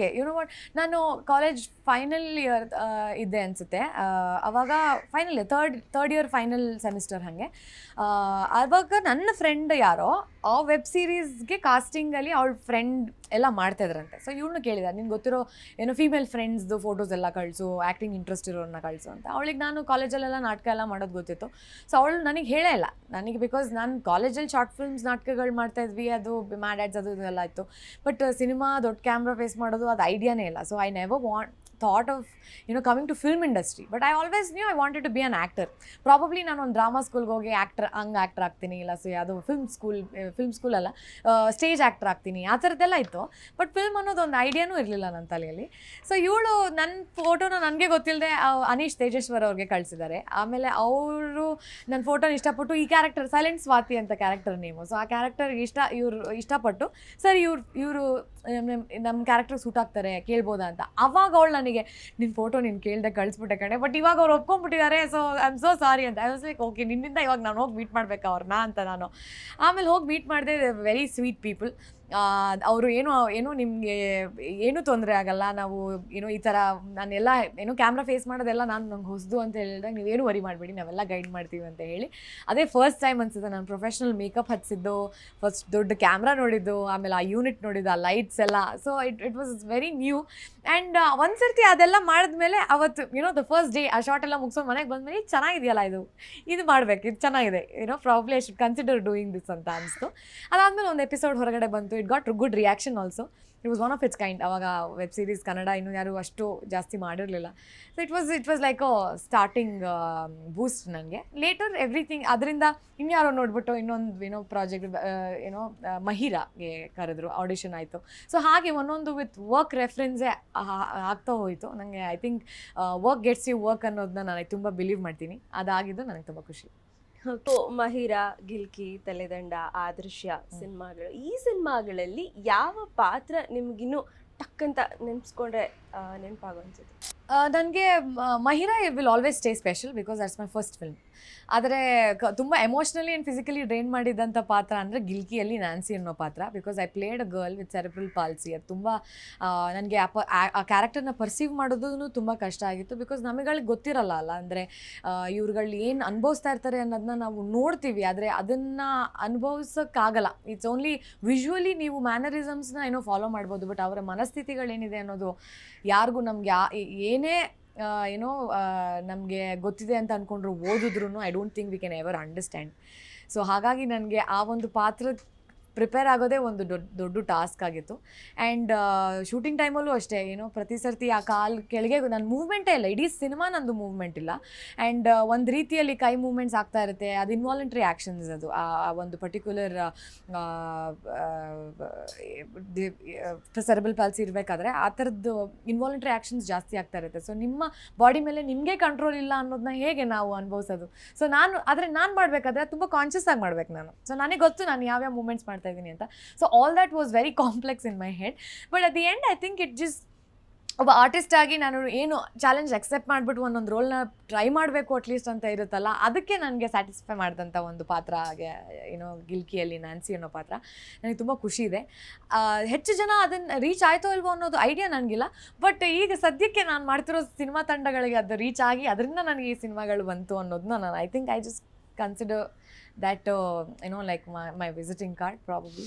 ಹಾಗೆ you know what ನಾನು college final year ಇದ್ದೆ ಅನಿಸುತ್ತೆ. ಅವಾಗ final year third year final semester ಹಾಗೆ. ಆವಾಗ ನನ್ನ ಫ್ರೆಂಡ್ ಯಾರೋ, ಆ ವೆಬ್ ಸೀರೀಸ್ಗೆ ಕಾಸ್ಟಿಂಗಲ್ಲಿ ಅವಳ ಫ್ರೆಂಡ್ ಎಲ್ಲ ಮಾಡ್ತಾಯಿದ್ರಂತೆ ಸೊ ಇವ್ನು ಕೇಳಿದ ನಿನ್ಗೆ ಗೊತ್ತಿರೋ ಏನೋ ಫೀಮೇಲ್ ಫ್ರೆಂಡ್ಸ್ದು ಫೋಟೋಸ್ ಎಲ್ಲ ಕಳಿಸು ಆ್ಯಕ್ಟಿಂಗ್ ಇಂಟ್ರೆಸ್ಟ್ ಇರೋರನ್ನ ಕಳಿಸು ಅಂತ. ಅವಳಿಗೆ ನಾನು ಕಾಲೇಜಲ್ಲೆಲ್ಲ ನಾಟಕ ಎಲ್ಲ ಮಾಡೋದು ಗೊತ್ತಿತ್ತು. ಸೊ ಅವಳು ನನಗೆ ಹೇಳೇ ಇಲ್ಲ. ನನಗೆ ಬಿಕಾಸ್ ನಾನು ಕಾಲೇಜಲ್ಲಿ ಶಾರ್ಟ್ ಫಿಲ್ಮ್ಸ್ ನಾಟಕಗಳು ಮಾಡ್ತಾಯಿದ್ವಿ ಅದು ಮ್ಯಾಡ್ ಆ್ಯಡ್ಸ್ ಅದು ಇದೆಲ್ಲ ಇತ್ತು. ಬಟ್ ಸಿನಿಮಾ ದೊಡ್ಡ ಕ್ಯಾಮ್ರಾ ಫೇಸ್ ಮಾಡೋದು ಅದು ಐಡಿಯಾನೇ ಇಲ್ಲ. So I never want thought of you know coming to film industry but I always knew I wanted to be an actor probably ನಾನು ಒಂದು ಡ್ರಾಮಾ ಸ್ಕೂಲ್ಗೆ ಹೋಗಿ ಆ್ಯಕ್ಟರ್ ಹಂಗೆ ಆ್ಯಕ್ಟರ್ ಆಗ್ತೀನಿ, ಇಲ್ಲ ಸೊ ಅದು ಫಿಲ್ಮ್ ಸ್ಕೂಲ್ ಫಿಲ್ಮ್ ಸ್ಕೂಲ್ ಅಲ್ಲ stage actor ಆಗ್ತೀನಿ, ಆ ಥರದ್ದೆಲ್ಲ ಇತ್ತು. ಬಟ್ ಫಿಲ್ಮ್ ಅನ್ನೋದು ಒಂದು ಐಡಿಯಾನೂ ಇರಲಿಲ್ಲ ನನ್ನ ತಲೆಯಲ್ಲಿ. ಸೊ ಇವಳು ನನ್ನ ಫೋಟೋನ ನನಗೆ ಗೊತ್ತಿಲ್ಲದೆ ಅನೀಶ್ ತೇಜೇಶ್ವರ್ ಅವ್ರಿಗೆ ಕಳಿಸಿದ್ದಾರೆ ಆಮೇಲೆ ಅವರು ನನ್ನ ಫೋಟೋನ ಇಷ್ಟಪಟ್ಟು ಈ ಕ್ಯಾರೆಕ್ಟರ್ ಸೈಲೆಂಟ್ ಸ್ವಾತಿ ಅಂತ ಕ್ಯಾರೆಕ್ಟರ್ ನೇಮು ಸೊ ಆ ಕ್ಯಾರೆಕ್ಟರ್ಗೆ ಇಷ್ಟ, ಇವರು ಇಷ್ಟಪಟ್ಟು, ಸರ್ ಇವ್ರು, ಇವರು ನಮ್ಮ ಕ್ಯಾರೆಕ್ಟರ್ ಸೂಟ್ ಆಗ್ತಾರೆ ಕೇಳ್ಬೋದಾ ಅಂತ. ಅವಾಗ ಅವಳು ನನಗೆ ನಿನ್ನ ಫೋಟೋ ನೀನು ಕೇಳ್ದೆ ಕಳಿಸ್ಬಿಟ್ಟೆ ಕಣೆ ಬಟ್ ಇವಾಗ ಅವ್ರು ಒಪ್ಕೊಂಡ್ಬಿಟ್ಟಿದ್ದಾರೆ so I am so sorry ಅಂತ. ಐ ವಾಸ್ ಲೈಕ್ ಓಕೆ ನಿನ್ನಿಂದ ಇವಾಗ ನಾನು ಹೋಗಿ ಮೀಟ್ ಮಾಡ್ಬೇಕು ಅವ್ರನ್ನ ಅಂತ ನಾನು. ಆಮೇಲೆ ಹೋಗಿ ಮೀಟ್ ಮಾಡಿದೆ ವೆರಿ ಸ್ವೀಟ್ ಪೀಪಲ್ ಅವರು ಏನು ಏನು ನಿಮಗೆ ಏನೂ ತೊಂದರೆ ಆಗಲ್ಲ, ನಾವು ಏನೋ ಈ ಥರ ನಾನೆಲ್ಲ ಏನೋ ಕ್ಯಾಮ್ರಾ ಫೇಸ್ ಮಾಡೋದೆಲ್ಲ ನಾನು ನಂಗೆ ಹೊಸದು ಅಂತ ಹೇಳಿದಾಗ ನೀವೇನು ವರಿ ಮಾಡಬೇಡಿ, ನಾವೆಲ್ಲ ಗೈಡ್ ಮಾಡ್ತೀವಿ ಅಂತ ಹೇಳಿ. ಅದೇ ಫಸ್ಟ್ ಟೈಮ್ ಅನ್ಸುತ್ತೆ, ನಾನು ಪ್ರೊಫೆಷ್ನಲ್ ಮೇಕಪ್ ಹಚ್ಚಿದ್ದು ಫಸ್ಟ್ ದೊಡ್ಡ ಕ್ಯಾಮ್ರಾ ನೋಡಿದ್ದು, ಆಮೇಲೆ ಆ ಯೂನಿಟ್ ನೋಡಿದ್ದು, ಆ ಲೈಟ್ಸ್ ಎಲ್ಲ. So it it was very new and ಒಂದು ಸರ್ತಿ ಅದೆಲ್ಲ ಮಾಡಿದ್ಮೇಲೆ ಅವತ್ತು you know the first day ಆ ಶಾರ್ಟ್ ಎಲ್ಲ ಮುಗಿಸೋ ಮನೆಗೆ ಬಂದಮೇಲೆ ಮೇಲೆ ಚೆನ್ನಾಗಿದೆಯಲ್ಲ ಇದು. ಇದು ಮಾಡಬೇಕು, ಇದು ಚೆನ್ನಾಗಿದೆ. ಏನೋ probably I should consider doing this ಅಂತ ಅನಿಸ್ತು. ಅದಾದಮೇಲೆ ಒಂದು ಎಪಿಸೋಡ್ ಹೊರಗಡೆ ಬಂತು it got good reaction also it was one of its kind ಅವಾಗ ವೆಬ್ ಸೀರೀಸ್ ಕನ್ನಡ ಇನ್ನೂ ಯಾರು ಅಷ್ಟು ಜಾಸ್ತಿ ಮಾಡಿರಲಿಲ್ಲ. So it was it was like a starting boost ನನಗೆ. ಲೇಟರ್ ಎವ್ರಿಥಿಂಗ್ ಅದರಿಂದ ಇನ್ಯಾರೋ ನೋಡ್ಬಿಟ್ಟು ಇನ್ನೊಂದು ಏನೋ ಪ್ರಾಜೆಕ್ಟ್ ಏನೋ ಮಹಿರಾಗೆ ಕರೆದ್ರು ಆಡಿಷನ್ ಆಯಿತು. ಸೊ ಹಾಗೆ ಒಂದೊಂದು ವಿತ್ ವರ್ಕ್ ರೆಫರೆನ್ಸೇ ಆಗ್ತಾ ಹೋಯಿತು. ನನಗೆ I think work gets you work ಅನ್ನೋದನ್ನ ನಾನು ತುಂಬ ಬಿಲೀವ್ ಮಾಡ್ತೀನಿ. ಅದಾಗಿದ್ದು ನನಗೆ ತುಂಬ ಖುಷಿ. ಸೊ ಮಹಿರಾ ಗಿಲ್ಕಿ ತಲೆದಂಡ ಆದೃಶ್ಯ ಸಿನಿಮಾಗಳು. ಈ ಸಿನಿಮಾಗಳಲ್ಲಿ ಯಾವ ಪಾತ್ರ ನಿಮ್ಗಿನ್ನು ಟಕ್ಕಂತ ನೆನ್ಸ್ಕೊಂಡ್ರೆ ನೆನಪಾಗೋ ಅನ್ಸುತ್ತೆ? ನನಗೆ Mahira will always stay special because that's my first film ಆದರೆ ತುಂಬ ಎಮೋಷ್ನಲಿ ಆ್ಯಂಡ್ ಫಿಸಿಕಲಿ ಡ್ರೈನ್ ಮಾಡಿದಂಥ ಪಾತ್ರ ಅಂದರೆ ಗಿಲ್ಕಿಯಲ್ಲಿ ನ್ಯಾನ್ಸಿ ಅನ್ನೋ ಪಾತ್ರ. Because I played a girl with cerebral palsy ಅದು ತುಂಬ ನನಗೆ ಆ ಪ ಆ- ಕ್ಯಾರೆಕ್ಟರ್ನ ಪರ್ಸೀವ್ ಮಾಡೋದು ತುಂಬ ಕಷ್ಟ ಆಗಿತ್ತು. ಬಿಕಾಸ್ ನಮಗಳಿಗೆ ಗೊತ್ತಿರಲ್ಲ ಅಲ್ಲ. ಅಂದರೆ ಇವ್ರುಗಳು ಏನು ಅನುಭವಿಸ್ತಾ ಇರ್ತಾರೆ ಅನ್ನೋದನ್ನ ನಾವು ನೋಡ್ತೀವಿ. ಆದರೆ ಅದನ್ನು ಅನುಭವಿಸೋಕ್ಕಾಗಲ್ಲ. ಇಟ್ಸ್ ಓನ್ಲಿ ವಿಜುವಲಿ ನೀವು ಮ್ಯಾನರಿಸಮ್ಸ್ನ ಏನೋ ಫಾಲೋ ಮಾಡ್ಬೋದು. ಬಟ್ ಅವರ ಮನಸ್ಥಿತಿಗಳೇನಿದೆ ಅನ್ನೋದು ಯಾರಿಗೂ ನಮ್ಗೆ ಏನೇ ಏನೋ ನಮಗೆ ಗೊತ್ತಿದೆ ಅಂತ ಅಂದ್ಕೊಂಡ್ರು ಓದಿದ್ರು I don't think we can ever understand so ಹಾಗಾಗಿ ನನಗೆ ಆ ಒಂದು ಪಾತ್ರ ಪ್ರಿಪೇರ್ ಆಗೋದೇ ಒಂದು ದೊಡ್ಡ ದೊಡ್ಡ ಟಾಸ್ಕ್ ಆಗಿತ್ತು. ಆ್ಯಂಡ್ ಶೂಟಿಂಗ್ ಟೈಮಲ್ಲೂ ಅಷ್ಟೇ, ಏನೋ ಪ್ರತಿ ಸರ್ತಿ ಆ ಕಾಲು ಕೆಳಗೆ ನನ್ನ ಮೂವ್ಮೆಂಟೇ ಇಲ್ಲ, ಇಡೀ ಸಿನಿಮಾ ನಂದು ಮೂವ್ಮೆಂಟ್ ಇಲ್ಲ. ಆ್ಯಂಡ್ ಒಂದು ರೀತಿಯಲ್ಲಿ ಕೈ ಮೂವ್ಮೆಂಟ್ಸ್ ಆಗ್ತಾ ಇರುತ್ತೆ, ಅದು ಇನ್ವಾಲಂಟ್ರಿ ಆ್ಯಕ್ಷನ್ಸ್ ಅದು, ಆ ಒಂದು ಪರ್ಟಿಕ್ಯುಲರ್ ಸೆರೆಬಲ್ ಪಾಲ್ಸಿ ಇರಬೇಕಾದ್ರೆ ಆ ಥರದ್ದು ಇನ್ವಾಲಂಟ್ರಿ ಆ್ಯಕ್ಷನ್ಸ್ ಜಾಸ್ತಿ ಆಗ್ತಾ ಇರುತ್ತೆ. ಸೊ, ನಿಮ್ಮ ಬಾಡಿ ಮೇಲೆ ನಿಮಗೆ ಕಂಟ್ರೋಲ್ ಇಲ್ಲ ಅನ್ನೋದನ್ನ ಹೇಗೆ ನಾವು ಅನುಭವಿಸೋದು? ಸೊ, ನಾನು, ಆದರೆ ನಾನು ಮಾಡಬೇಕಾದ್ರೆ ತುಂಬ ಕಾನ್ಷಿಯಸ್ ಆಗಿ ಮಾಡ್ಬೇಕು ನಾನು. ಸೊ, ನನಗೆ ಗೊತ್ತು ನಾನು ಯಾವ್ಯಾವ ಮೂಮೆಂಟ್ಸ್ ಮಾಡ್ತಾ ಇದ್ದೀನಿ ಅಂತ. So all that was very complex in my head but at the end I think it just ಒಬ್ಬ ಆರ್ಟಿಸ್ಟ್ ಆಗಿ ನಾನು ಏನು ಚಾಲೆಂಜ್ ಅಕ್ಸೆಪ್ಟ್ ಮಾಡಿಬಿಟ್ಟು ಒಂದೊಂದು ರೋಲ್ನ ಟ್ರೈ ಮಾಡಬೇಕು ಅಟ್ಲೀಸ್ಟ್ ಅಂತ ಇರುತ್ತಲ್ಲ, ಅದಕ್ಕೆ ನನಗೆ ಸ್ಯಾಟಿಸ್ಫೈ ಮಾಡಿದಂಥ ಒಂದು ಪಾತ್ರ ಹಾಗೆ ಏನೋ ಗಿಲ್ಕಿಯಲ್ಲಿ ನ್ಯಾನ್ಸಿ ಅನ್ನೋ ಪಾತ್ರ. ನನಗೆ ತುಂಬ ಖುಷಿ ಇದೆ. ಹೆಚ್ಚು ಜನ ಅದನ್ನು ರೀಚ್ ಆಯಿತೋ ಇಲ್ವೋ ಅನ್ನೋದು ಐಡಿಯಾ ನನಗಿಲ್ಲ. ಬಟ್ ಈಗ ಸದ್ಯಕ್ಕೆ ನಾನು ಮಾಡ್ತಿರೋ ಸಿನಿಮಾ ತಂಡಗಳಿಗೆ ಅದು ರೀಚ್ ಆಗಿ, ಅದರಿಂದ ನನಗೆ ಈ ಸಿನಿಮಾಗಳು ಬಂತು ಅನ್ನೋದನ್ನ ನಾನು I think I just consider that, uh, you know, like my, my visiting card probably.